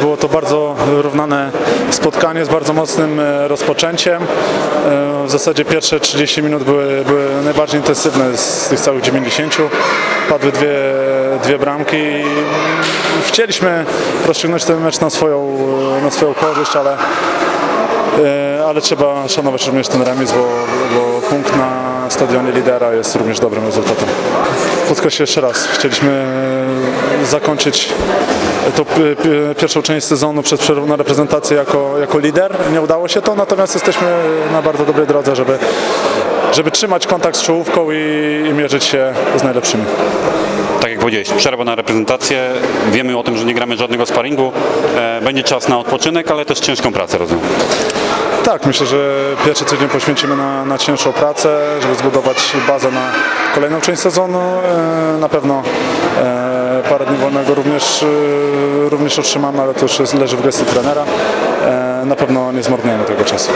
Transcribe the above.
Było to bardzo równane spotkanie z bardzo mocnym e, rozpoczęciem. E, W zasadzie pierwsze 30 minut były, były najbardziej intensywne z tych całych 90. Padły dwie, dwie bramki. i Chcieliśmy rozstrzygnąć ten mecz na swoją, na swoją korzyść, ale, e, ale trzeba szanować również ten remis, bo, bo punkt na stadionie lidera jest również dobrym rezultatem. Podkreślę jeszcze raz, chcieliśmy zakończyć tą pi- pi- pierwszą część sezonu przez przerwę na reprezentację jako, jako lider. Nie udało się to, natomiast jesteśmy na bardzo dobrej drodze, żeby, żeby trzymać kontakt z czołówką i, i mierzyć się z najlepszymi. Tak jak powiedziałeś, przerwa na reprezentację. Wiemy o tym, że nie gramy żadnego sparingu. E, Będzie czas na odpoczynek, ale też ciężką pracę, rozumiem. Tak, myślę, że pierwszy tydzień poświęcimy na, na cięższą pracę, żeby zbudować bazę na kolejną część sezonu. E, Na pewno parę dni wolnego również, e, również otrzymamy, ale to już leży w gestii trenera. E, Na pewno nie zmarnujemy tego czasu.